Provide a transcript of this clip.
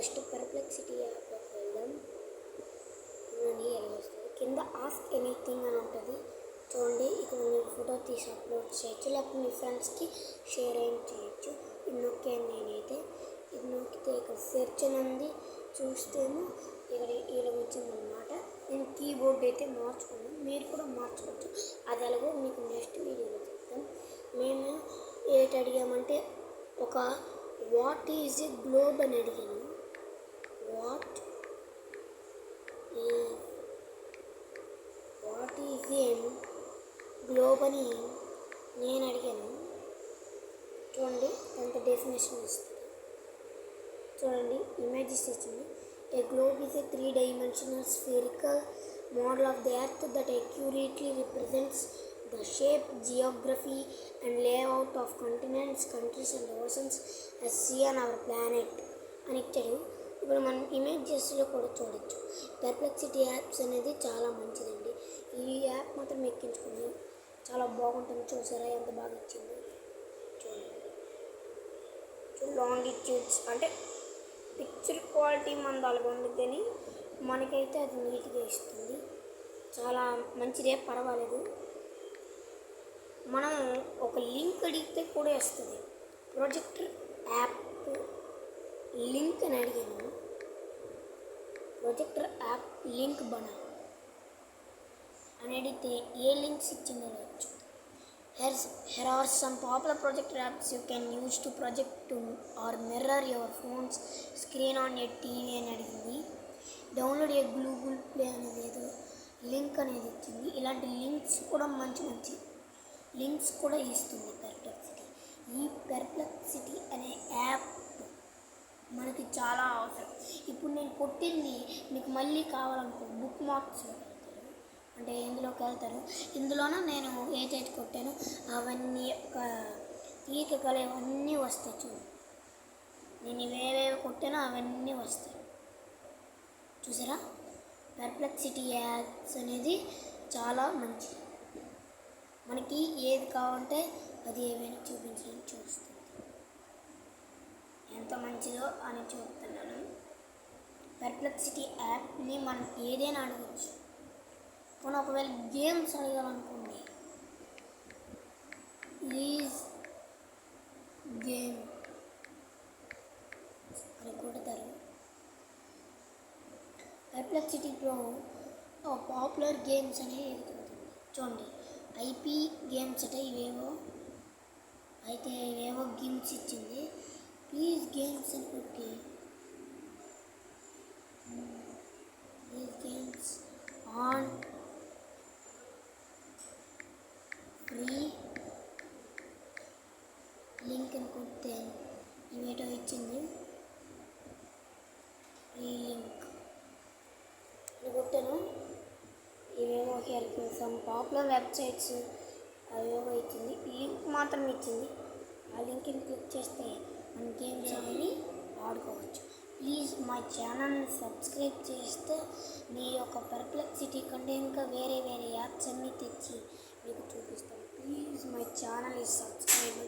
First Perplexity యాప్లోకి వెళ్దాం. అని ఎలా వస్తుంది. కింద ఆస్క్ ఎనీథింగ్ అని ఉంటుంది. చూడండి ఇక్కడ మీరు ఫోటో తీసి అప్లోడ్ చేయొచ్చు. లేకపోతే మీ ఫ్రెండ్స్కి షేర్ ఏం చేయొచ్చు. ఇది నొక్కాను నేనైతే. ఇది నొక్కితే ఇక్కడ సెర్చ్ అని ఉంది. చూస్తేమో ఇక్కడ ఇలా వచ్చిందనమాట నేను కీబోర్డ్ అయితే మార్చుకున్నాను. మీరు కూడా మార్చుకోవచ్చు. అది ఎలాగో మీకు నెక్స్ట్ వీడియోలో చెప్తాం మేము ఏంటి అడిగామంటే ఒక వాట్ ఈజ్ ఎ గ్లోబ్ అని అడిగాను. వాట్ ఈ వాట్ ఈజ్ ఏ గ్లోబ్ అని నేను అడిగాను. చూడండి కొంత డెఫినేషన్ ఇస్తుంది. చూడండి ఇమేజెస్ ఇచ్చింది a globe is a three dimensional spherical model of the earth that accurately represents the shape geography and layout of continents countries and oceans as see on our planet అని ఇచ్చాడు. ఇప్పుడు మనం ఇమేజెస్లో కూడా చూడొచ్చు. Perplexity apps అనేది చాలా మంచిదండి. ఈ యాప్ మాత్రం ఎక్కించుకుని చాలా బాగుంటుంది. చూసారా? ఎంత బాగా ఇచ్చింది చూడండి. లాంగిట్యూడ్స్ అంటే పిక్చర్ క్వాలిటీ మనది అలాగ ఉంది కానీ మనకైతే అది నీట్గా ఇస్తుంది. చాలా మంచిదే పర్వాలేదు. మనం ఒక లింక్ అడిగితే కూడా ఇస్తుంది ప్రొజెక్టర్ యాప్ లింక్ అని అడిగాను. ప్రొజెక్టర్ యాప్ లింక్ బనా అని అడిగితే ఏ లింక్స్ ఇచ్చిందో here's here here are some popular projector apps you can use to project to or mirror your phone's screen on your TV అని అడిగింది. డౌన్లోడ్ ఏ గూగుల్ ప్లే అనేది ఏదో లింక్ అనేది ఇచ్చింది. ఇలాంటి లింక్స్ కూడా మంచి మంచి లింక్స్ కూడా ఇస్తుంది. పెర్ప్లెక్సిటీ ఈ పెర్ప్లెక్సిటీ అనే యాప్ మనకి చాలా అవసరం ఇప్పుడు నేను కొట్టింది మీకు మళ్ళీ కావాలనుకో బుక్ మార్క్స్ అంటే ఇందులోకి వెళ్తారు? ఇందులోన నేను ఏదైతే కొట్టానో అవన్నీ ఒక ఈకలు ఇవన్నీ వస్తాయి చూడు. నేను ఇవేవేవి కొట్టానో అవన్నీ వస్తాయి. చూసారా? పెర్ప్లెక్సిటీ యాప్స్ అనేది చాలా మంచిది. మనకి ఏది కావాలంటే అది ఏమైనా చూపించడానికి చూస్తుంది ఎంత మంచిదో అని చూపుతున్నాను పెర్ప్లెక్సిటీ యాప్ని మనం ఏదైనా అడగచ్చు. మనం ఒకవేళ గేమ్స్ అడగాలనుకోండి. ప్లీజ్ గేమ్ అని కొడతారు. పెర్ప్లెక్సిటీలో పాపులర్ గేమ్స్ అనేవి ఎదుగుతుంది. చూడండి ఐపీ గేమ్స్ అంటే ఇవేవో అయితే ఇవేవో గేమ్స్ ఇచ్చింది. ప్లీజ్ గేమ్స్ అని కొట్టి please games on free link అని కొడితే ఇవేటో ఇచ్చింది ఫ్రీ లింక్ అని కొట్టాను ఇవేవో హెల్ప్ పాపులర్ వెబ్సైట్స్ అవేవో ఇచ్చింది లింక్ మాత్రం ఇచ్చింది. ఆ లింక్ని క్లిక్ చేస్తే మన గేమ్స్ అనేవి ఆడుకోవచ్చు. ప్లీజ్ మా ఛానల్ని సబ్స్క్రైబ్ చేస్తే మీ యొక్క పర్ప్లెక్సిటీ కంటే ఇంకా వేరే వేరే యాప్స్ అన్నీ తెచ్చి మీకు చూపిస్తాను please my channel is subscribe